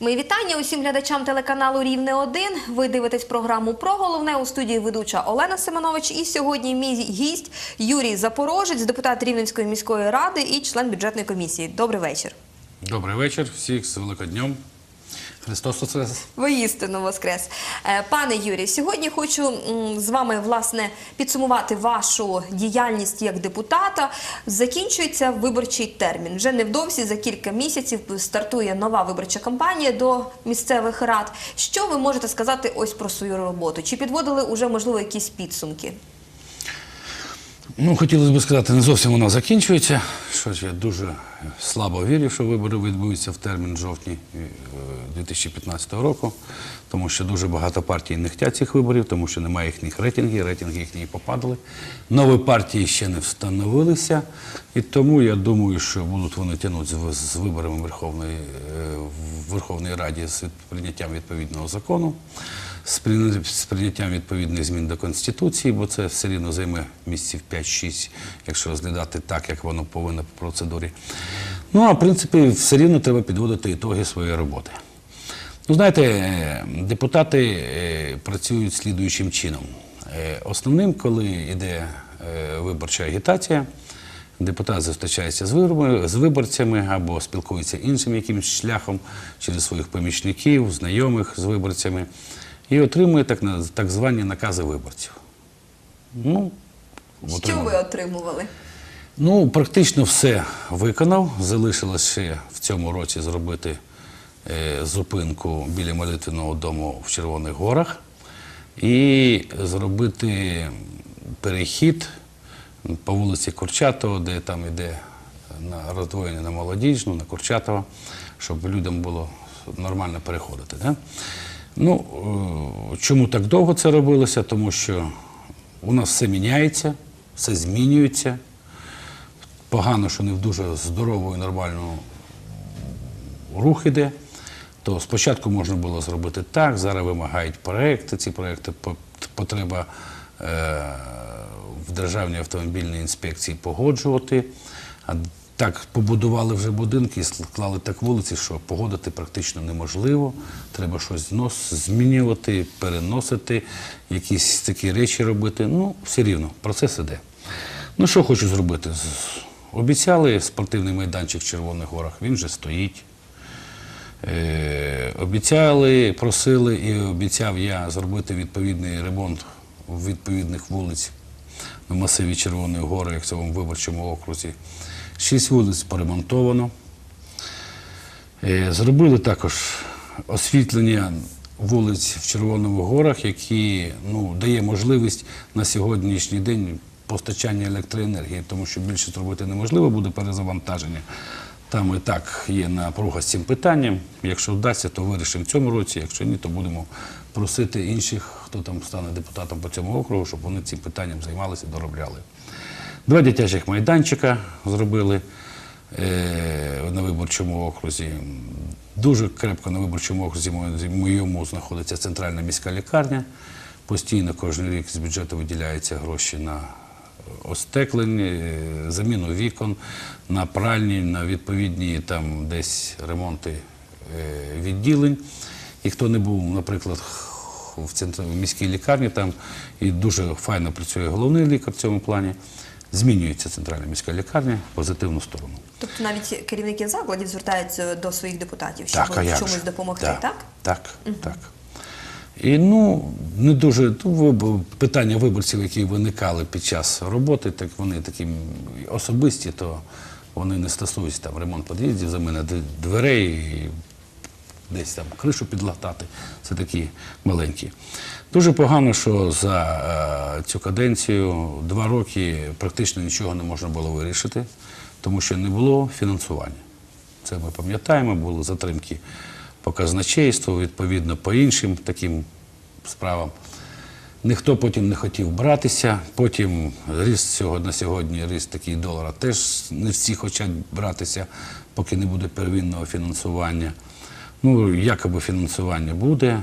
Мої вітання усім глядачам телеканалу Рівне 1 Ви дивитесь програму про головне у студії ведуча Олена Семенович. І сьогодні мій гість Юрій Запорожець, депутат Рівненської міської ради і член бюджетної комісії. Добрий вечір. Добрий вечір, всіх з Великоднем. Христос Воскрес. Воістину воскрес. Е, Пане Юрій, сьогодні хочу з вами власне підсумувати вашу діяльність як депутата. Закінчується виборчий термін. Вже невдовзі за кілька місяців стартує нова виборча кампанія до місцевих рад. Що ви можете сказати ось про свою роботу? Чи підводили уже можливо якісь підсумки? Ну, хотілося б сказати, не зовсім вона закінчується. Щось я дуже слабо вірю, що вибори відбудуться в термін жовтні е, 2015 року, тому що дуже багато партій не хочуть цих виборів, тому що немає їхніх рейтингів, рейтинги їхні попадали. Нові партії ще не встановилися, і тому я думаю, що будуть вони тягнути з, з виборами Верховної, е, в Верховної Раді з прийняттям відповідного закону. З прийняттям відповідних змін до Конституції, бо це все рівно займе місяців 5-6, якщо розглядати так, як воно повинно по процедурі. Ну, а в принципі, все рівно треба підводити ітоги своєї роботи. Ну, знаєте, е, депутати е, працюють слідуючим чином. Е, Основним, коли йде виборча агітація, депутат зустрічається з виборцями або спілкується іншим якимось шляхом через своїх помічників, знайомих з виборцями і отримує так, так звані накази виборців. Ну, Що ви отримували? Ну, практично все виконав. Залишилось ще в цьому році зробити е, зупинку біля молитвеного дому в Червоних горах і зробити перехід по вулиці Курчатова, де там йде на роздвоєння на молодіжну, на Курчатова, щоб людям було нормально переходити. Да? Ну, е, чому так довго це робилося? Тому що у нас все міняється, все змінюється погано, що не в дуже здорову і нормальну рух іде, то спочатку можна було зробити так, зараз вимагають проекти. Ці проекти потреба е, в Державній автомобільній інспекції погоджувати. Так побудували вже будинки і склали так вулиці, що погодити практично неможливо. Треба щось змінювати, переносити, якісь такі речі робити. Ну, все рівно, процес іде. Ну, що хочу зробити? Обіцяли спортивний майданчик в Червоних горах, він вже стоїть. Е, обіцяли, просили і обіцяв я зробити відповідний ремонт відповідних вулиць на масиві Червоної гори, як в цьому виборчому окрузі. Шість вулиць поремонтовано. Е, Зробили також освітлення вулиць в Червоних горах, які ну, дає можливість на сьогоднішній день постачання електроенергії, тому що більше зробити неможливо буде перезавантаження. Там і так є напруга з цим питанням. Якщо вдасться, то вирішимо в цьому році. Якщо ні, то будемо просити інших, хто там стане депутатом по цьому округу, щоб вони цим питанням займалися, доробляли. Два дитячих майданчика зробили е, на виборчому окрузі. Дуже крепко на виборчому окрузі моєму знаходиться центральна міська лікарня. Постійно кожен рік з бюджету виділяються гроші на остеклення, е, заміну вікон, на пральні, на відповідні там десь ремонти е, відділень. І хто не був, наприклад, в в міській лікарні, там і дуже файно працює головний лікар в цьому плані. Змінюється центральна міська лікарня в позитивну сторону. Тобто навіть керівники закладів звертаються до своїх депутатів, щоб як в чомусь допомогти, Да, так? Так, так. І ну, не дуже ну, питання виборців, які виникали під час роботи, так вони такі особисті, то вони не стосуються там ремонт під'їздів, заміна дверей, десь там кришу підлатати. Це такі маленькі. Дуже погано, що за е, цю каденцію два роки практично нічого не можна було вирішити, тому що не було фінансування. Це ми пам'ятаємо, були затримки по казначейству, відповідно, по іншим таким справам. Ніхто потім не хотів братися. Потім ріст цього на сьогодні, ріст такий долара, теж не всі хочуть братися, поки не буде первинного фінансування. Ну, якоби фінансування буде.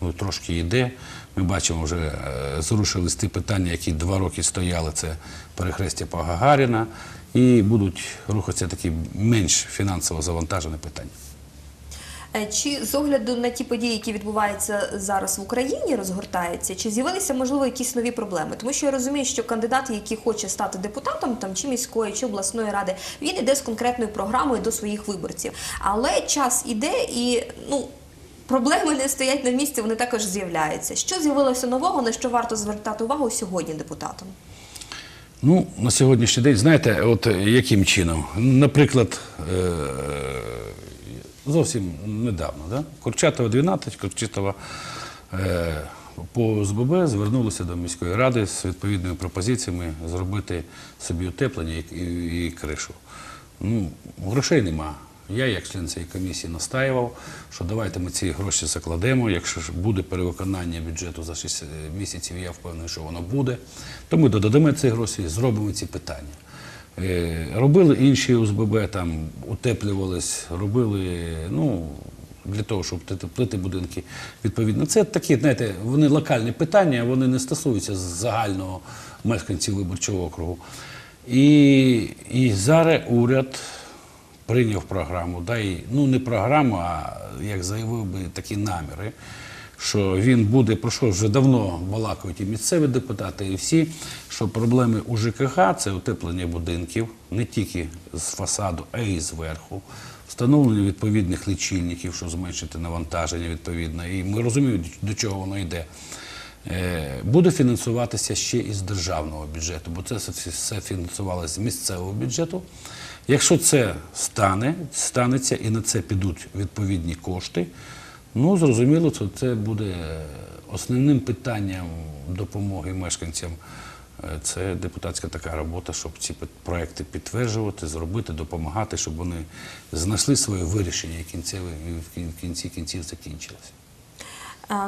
Ну, трошки йде. Ми бачимо, вже е, зрушились ті питання, які два роки стояли, це перехрестя по Гагаріна, і будуть рухатися такі менш фінансово завантажені питання. Е, Чи з огляду на ті події, які відбуваються зараз в Україні, розгортаються, чи з'явилися можливо якісь нові проблеми? Тому що я розумію, що кандидат, який хоче стати депутатом, там чи міської, чи обласної ради, він іде з конкретною програмою до своїх виборців. Але час іде і ну. Проблеми не стоять на місці, вони також з'являються. Що з'явилося нового, на що варто звертати увагу сьогодні депутатам? Ну, на сьогоднішній день, знаєте, от е, яким чином? Наприклад, е, зовсім недавно, да? Курчатова 12, Курчатова е, по ОСББ звернулися до міської ради з відповідними пропозиціями зробити собі утеплення і, і, і кришу. Ну, грошей нема. Я, як член цієї комісії, настаював, що давайте ми ці гроші закладемо. Якщо ж буде перевиконання бюджету за 6 місяців, я впевнений, що воно буде, то ми додадемо ці гроші і зробимо ці питання. Е, Робили інші ОСББ, там утеплювались, робили, ну, для того, щоб плити будинки відповідно. Це такі, знаєте, вони локальні питання, вони не стосуються загального мешканців виборчого округу. І, і зараз уряд прийняв програму, да, і, ну не програму, а як заявив би такі наміри, що він буде, про що вже давно балакають і місцеві депутати, і всі, що проблеми у ЖКХ це утеплення будинків не тільки з фасаду, а й зверху. Встановлення відповідних лічильників, щоб зменшити навантаження відповідно. І ми розуміємо, до чого воно йде. Е, Буде фінансуватися ще із державного бюджету, бо це все- все фінансувалося з місцевого бюджету. Якщо це стане, станеться і на це підуть відповідні кошти, ну зрозуміло, що це буде основним питанням допомоги мешканцям. Е, Це депутатська така робота, щоб ці проекти підтверджувати, зробити, допомагати, щоб вони знайшли своє вирішення і в кінці кінців закінчилося.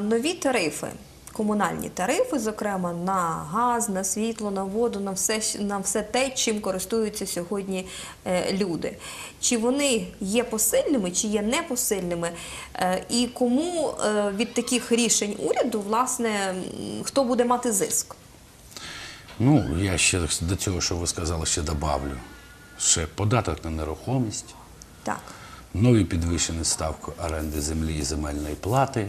Нові тарифи, комунальні тарифи, зокрема на газ, на світло, на воду, на все, на все те, чим користуються сьогодні е, люди. Чи вони є посильними, чи є непосильними? Е, і кому е, від таких рішень уряду, власне, хто буде мати зиск? Ну, я ще до цього, що ви сказали, ще добавлю. Ще податок на нерухомість, Так. нові підвищені ставки оренди землі і земельної плати.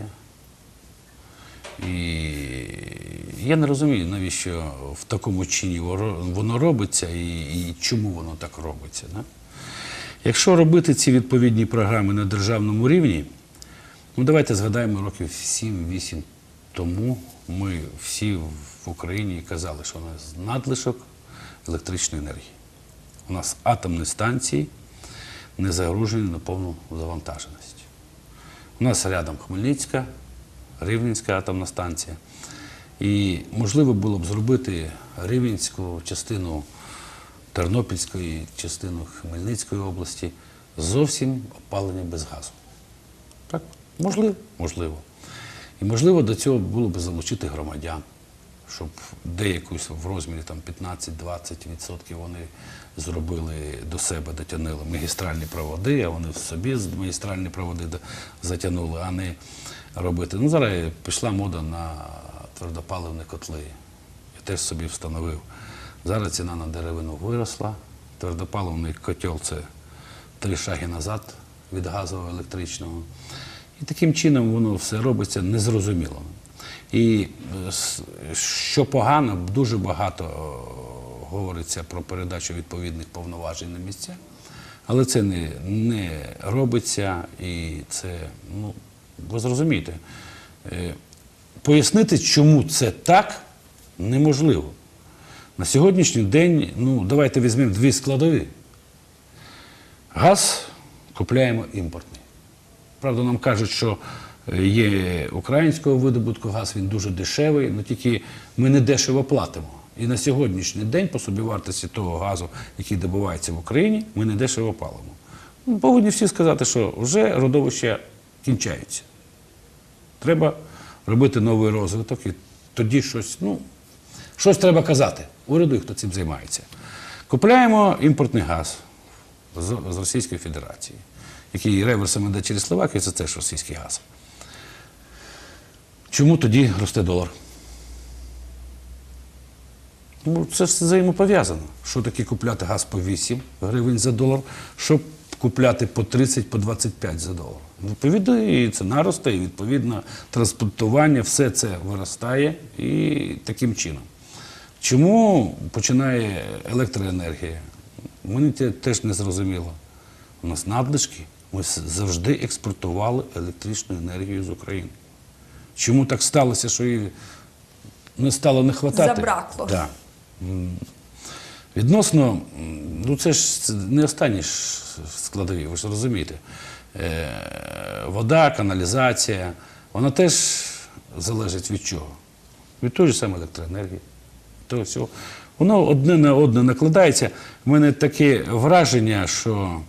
І я не розумію, навіщо в такому чині воно робиться і, і чому воно так робиться. Да? Якщо робити ці відповідні програми на державному рівні, ну давайте згадаємо років 7-8 тому ми всі в Україні казали, що у нас надлишок електричної енергії. У нас атомні станції не загружені на повну завантаженість. У нас рядом Хмельницька, Рівненська атомна станція. І можливо було б зробити Рівненську частину Тернопільської, частину Хмельницької області зовсім опалення без газу. Так, можливо, можливо. І можливо до цього було б залучити громадян, щоб деякусь в розмірі 15-20% вони зробили до себе, дотягнули магістральні проводи, а вони собі магістральні проводи затягнули, а не робити. Ну, зараз пішла мода на твердопаливні котли. Я теж собі встановив. Зараз ціна на деревину виросла. Твердопаливний котел це три шаги назад від газового електричного. І таким чином воно все робиться незрозуміло. І е, що погано, дуже багато е, говориться про передачу відповідних повноважень на місця, але це не, не робиться і це, ну, ви зрозумієте, е, пояснити, чому це так, неможливо. На сьогоднішній день, ну, давайте візьмемо дві складові. Газ купляємо імпортний. Правда, нам кажуть, що є українського видобутку газ, він дуже дешевий, але тільки ми не дешево платимо. І на сьогоднішній день по собівартості того газу, який добувається в Україні, ми не дешево палимо. Ну, Повинні всі сказати, що вже родовища кінчаються. Треба робити новий розвиток, і тоді щось, ну, щось треба казати уряду, хто цим займається. Купляємо імпортний газ з Російської Федерації, який реверсом йде через Словакію, це теж російський газ. Чому тоді росте долар? Ну, це ж взаємопов'язано. Що таке купляти газ по 8 гривень за долар, щоб купляти по 30, по 25 за долар. Відповідно, і ціна росте, і відповідно транспортування, все це виростає і таким чином. Чому починає електроенергія? Мені те- теж не зрозуміло. У нас надлишки. Ми завжди експортували електричну енергію з України. Чому так сталося, що її не стало не хватати? Забракло. Да. Відносно, ну це ж не останні ж складові, ви ж розумієте. Е, вода, каналізація, вона теж залежить від чого? Від тої ж самої електроенергії. Того всього. Воно одне на одне накладається. У мене таке враження, що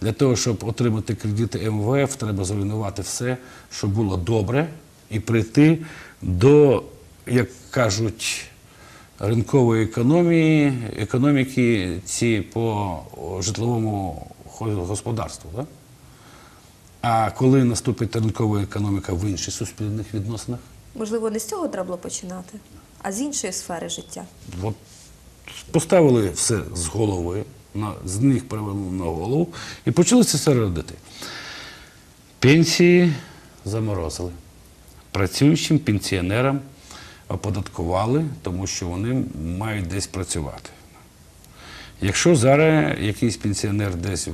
для того, щоб отримати кредити МВФ, треба зруйнувати все, що було добре, і прийти до, як кажуть, ринкової економії, економіки ці по житловому господарству. Да? А коли наступить ринкова економіка в інших суспільних відносинах, Можливо, не з цього треба було починати, а з іншої сфери життя. От поставили все з голови, на, з ніг перевернули на голову і почали це все родити. Пенсії заморозили. Працюючим пенсіонерам оподаткували, тому що вони мають десь працювати. Якщо зараз якийсь пенсіонер десь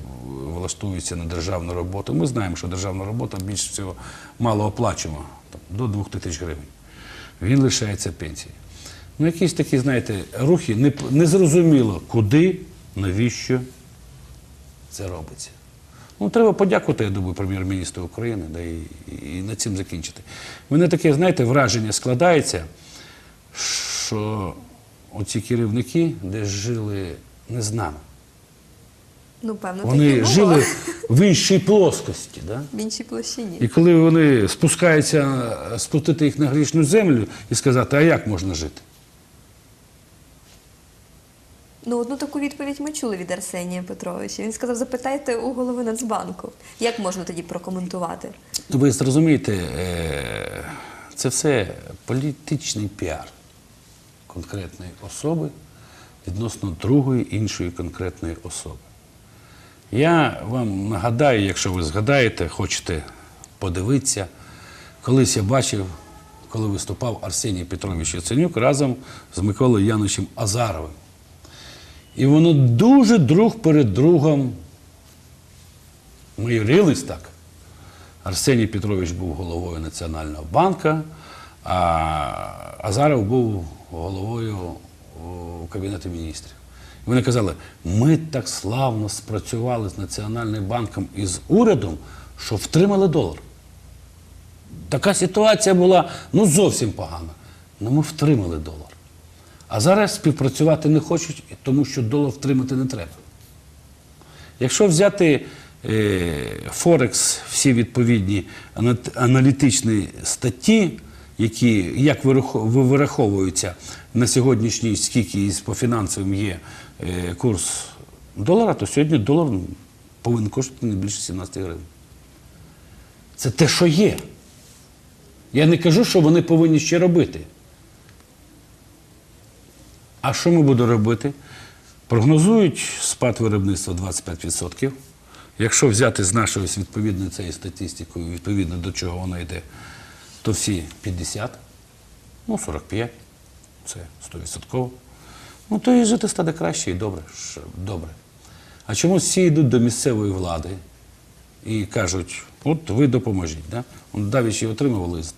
влаштується на державну роботу, ми знаємо, що державна робота більш всього мало оплачуємо, до 2 тисяч гривень. Він лишається пенсії. Ну, якісь такі, знаєте, рухи не, не зрозуміло, куди, навіщо це робиться. Ну, треба подякувати, я думаю, прем'єр-міністру України, да, і, і на цим закінчити. У мене таке, знаєте, враження складається, що оці керівники десь жили не з нами. Ну, певно, Вони було. жили в іншій плоскості. Да? в іншій площині. І коли вони спускаються, спустити їх на грішну землю і сказати, а як можна жити? Ну, одну таку відповідь ми чули від Арсенія Петровича. Він сказав: запитайте у голови Нацбанку. Як можна тоді прокоментувати? Ви зрозумієте, е, це все політичний піар конкретної особи відносно другої іншої конкретної особи. Я вам нагадаю, якщо ви згадаєте, хочете подивитися, колись я бачив, коли виступав Арсеній Петрович Яценюк разом з Миколою Яновичем Азаровим. І воно дуже друг перед другом майорились так. Арсеній Петрович був головою Національного банку, а Азаров був головою Кабінету міністрів. І вони казали, ми так славно спрацювали з Національним банком і з урядом, що втримали долар. Така ситуація була ну зовсім погана. Ну ми втримали долар. А зараз співпрацювати не хочуть, тому що долар втримати не треба. Якщо взяти е, Форекс, всі відповідні аналітичні статті, які як вираховуються на сьогоднішній, скільки по фінансовим є е, курс долара, то сьогодні долар повинен коштувати не більше 17 гривень. Це те, що є. Я не кажу, що вони повинні ще робити. А що ми будемо робити? Прогнозують спад виробництва 25%. Якщо взяти з нашою ось відповідною цією статистикою, відповідно до чого вона йде, то всі 50, ну 45, це 100%. Ну то і жити стане краще і добре. добре. А чомусь всі йдуть до місцевої влади і кажуть, от ви допоможіть. Да? Он давічі отримав лист.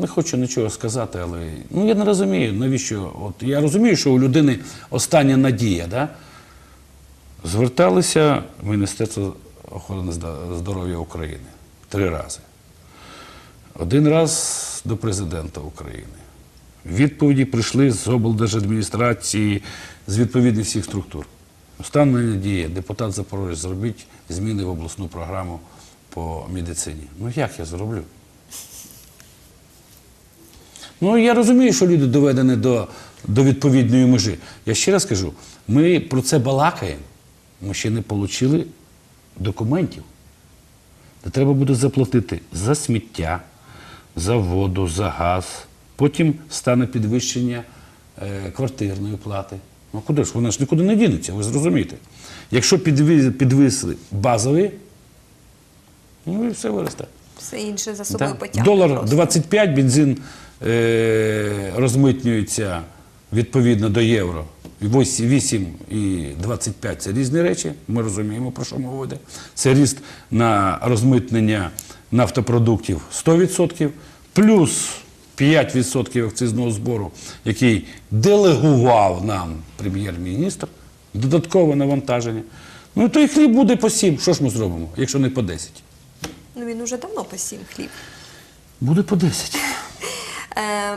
Не хочу нічого сказати, але ну я не розумію, навіщо. От я розумію, що у людини остання надія, да? Зверталися в Міністерство охорони здоров'я України три рази. Один раз до президента України. Відповіді прийшли з облдержадміністрації, з відповідних всіх структур. Остання надія, депутат Запорожець, зробіть зміни в обласну програму по медицині. Ну як я зроблю? Ну, я розумію, що люди доведені до, до відповідної межі. Я ще раз кажу, ми про це балакаємо, ми ще не отримали документів. Де треба буде заплатити за сміття, за воду, за газ. Потім стане підвищення е, квартирної плати. Ну куди ж? Вона ж нікуди не дінеться, ви зрозумієте. Якщо підвіз- підвисли базові, ну і все виросте. Все інше за собою Да. потягне. Долар 25, бензин е, розмитнюється відповідно до євро. 8 і 25 це різні речі. Ми розуміємо, про що мова йде. Це ріст на розмитнення нафтопродуктів 100%, плюс 5% акцизного збору, який делегував нам прем'єр-міністр, додаткове навантаження. Ну і той хліб буде по 7. Що ж ми зробимо, якщо не по 10? Ну він уже давно посім хліб. Буде по 10. Е,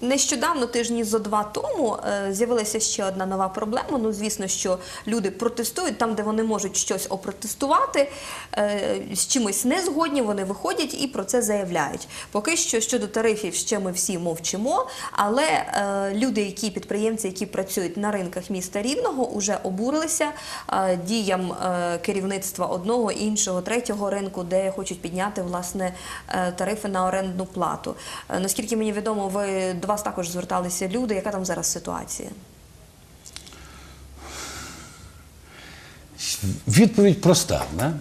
Нещодавно, тижні зо два тому, е, з'явилася ще одна нова проблема. Ну, звісно, що люди протестують там, де вони можуть щось опротестувати, е, з чимось не згодні, вони виходять і про це заявляють. Поки що щодо тарифів ще ми всі мовчимо, але е, люди, які підприємці, які працюють на ринках міста Рівного, уже обурилися діям керівництва одного, іншого, третього ринку, де хочуть підняти власне тарифи на орендну плату. Наскільки мені відомо, ви до вас також зверталися люди. Яка там зараз ситуація? Відповідь проста. Да?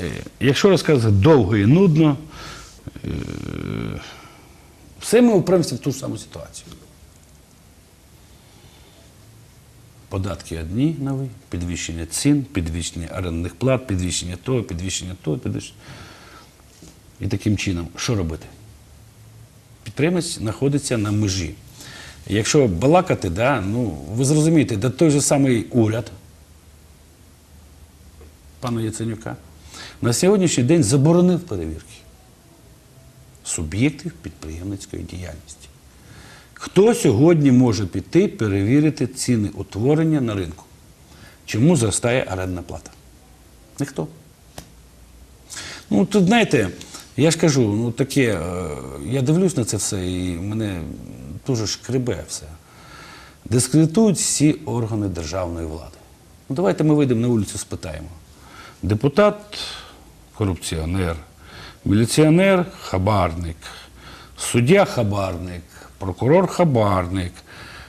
Е, Якщо розказати довго і нудно, е, все ми опремося в ту ж саму ситуацію. Податки одні нові, підвищення цін, підвищення орендних плат, підвищення того, підвищення того, підвищення. І таким чином, що робити? Підприємець знаходиться на межі. Якщо балакати, да, ну, ви зрозумієте, де той же самий уряд, пана Яценюка, на сьогоднішній день заборонив перевірки суб'єктів підприємницької діяльності. Хто сьогодні може піти перевірити ціни утворення на ринку? Чому зростає орендна плата? Ніхто. Ну, тут, знаєте, я ж кажу, ну таке, е, я дивлюсь на це все, і мене дуже шкребе все. Дискредитують всі органи державної влади. Ну, давайте ми вийдемо на вулицю, спитаємо. Депутат корупціонер, міліціонер хабарник, суддя хабарник, прокурор хабарник,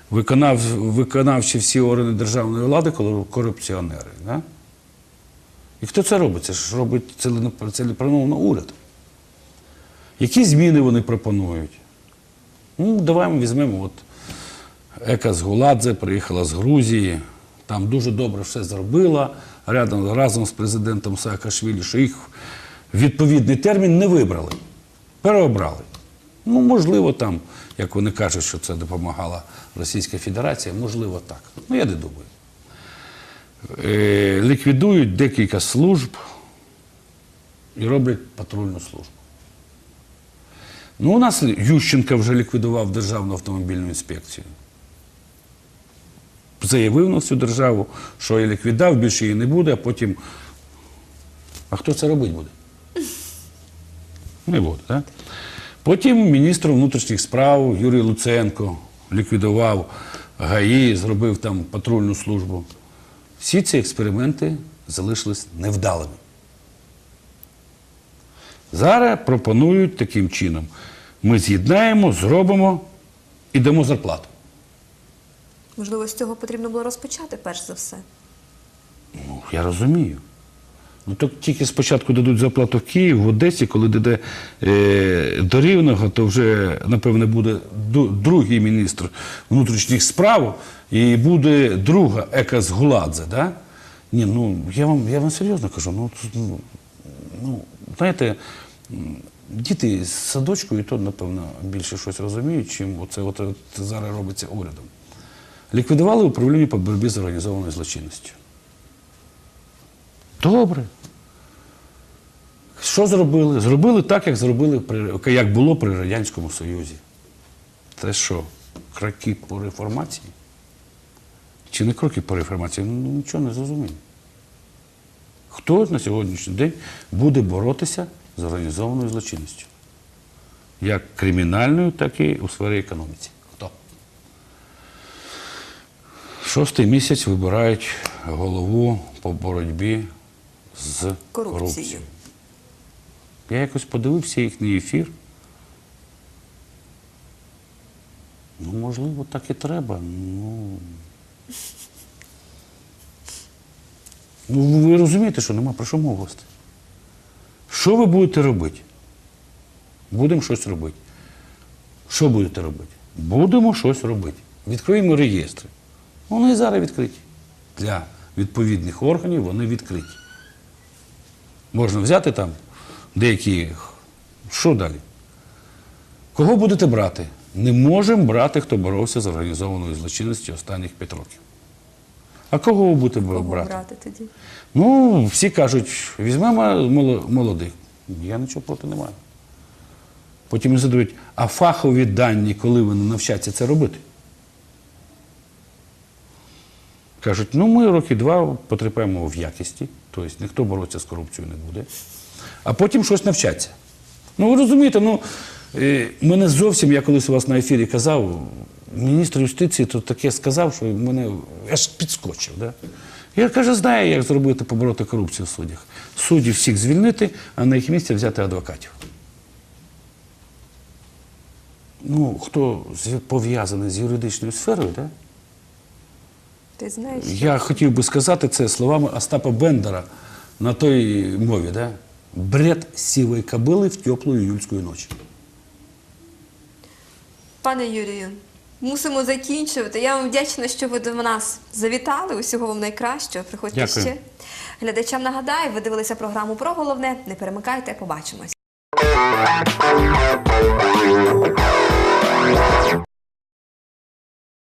виконав, виконавчі всі органи державної влади корупціонери. Да? І хто це робить? Це ж робить цілеспрямовано уряд. Які зміни вони пропонують? Ну, давай ми візьмемо от Ека з Гуладзе приїхала з Грузії, там дуже добре все зробила рядом, разом з президентом Саакашвілі, що їх відповідний термін не вибрали, переобрали. Ну, можливо, там, як вони кажуть, що це допомагала Російська Федерація, можливо, так. Ну, я не думаю. Е, ліквідують декілька служб і роблять патрульну службу. Ну, у нас Ющенко вже ліквідував Державну автомобільну інспекцію. Заявив на всю державу, що я ліквідав, більше її не буде, а потім. А хто це робити буде? Не буде, так? Потім міністр внутрішніх справ Юрій Луценко ліквідував ГАІ, зробив там патрульну службу. Всі ці експерименти залишились невдалими. Зараз пропонують таким чином: ми з'єднаємо, зробимо і дамо зарплату. Можливо, з цього потрібно було розпочати перш за все. Ну, я розумію. Ну, то тільки спочатку дадуть зарплату в Київ, в Одесі, коли дійде е, до Рівного, то вже, напевне, буде другий міністр внутрішніх справ і буде друга Ека Згуладзе. Да? Ні, ну, я вам, я вам серйозно кажу, ну, ну, ну, знаєте, діти з садочку і то, напевно, більше щось розуміють, чим оце от, от зараз робиться урядом. Ліквідували управління по боротьбі з організованою злочинністю. Добре. Що зробили? Зробили так, як зробили при, як було при Радянському Союзі. Це що, кроки по реформації? Чи не кроки по реформації? Ну нічого не зрозуміло. Хто на сьогоднішній день буде боротися з організованою злочинністю? Як кримінальною, так і у сфері економіці. Хто? Шостий місяць вибирають голову по боротьбі з Корупцією. Я якось подивився їхній ефір. Ну, можливо, так і треба. Ну, ну ви розумієте, що нема про що мова вести. Що ви будете робити? Будемо щось робити. Що будете робити? Будемо щось робити. Відкриємо реєстри. Вони зараз відкриті. Для відповідних органів вони відкриті. Можна взяти там деякі. Що далі? Кого будете брати? Не можемо брати, хто боровся з організованою злочинністю останніх п'ять років. А кого ви будете Кого брати? брати тоді? Ну, всі кажуть, візьмемо молодих. Я нічого проти не маю. Потім задають, а фахові дані, коли вони навчаться це робити? Кажуть, ну ми роки два потерпаємо в якісті, тобто ніхто боротися з корупцією не буде. А потім щось навчаться. Ну ви розумієте, ну е, мене зовсім, я колись у вас на ефірі казав, міністр юстиції тут таке сказав, що мене аж підскочив. Да? Я каже, знає, як зробити побороти корупцію в суддях. Суддів всіх звільнити, а на їх місце взяти адвокатів. Ну, хто пов'язаний з юридичною сферою, да? Ти знаєш? Я хотів би сказати це словами Остапа Бендера на той мові, да? Бред сивої кобили в теплу июльську ночь. Пане Юрію, мусимо закінчувати. Я вам вдячна, що ви до нас завітали. Усього вам найкращого. Приходьте Дякую. ще. Глядачам нагадаю, ви дивилися програму про головне. Не перемикайте, побачимось.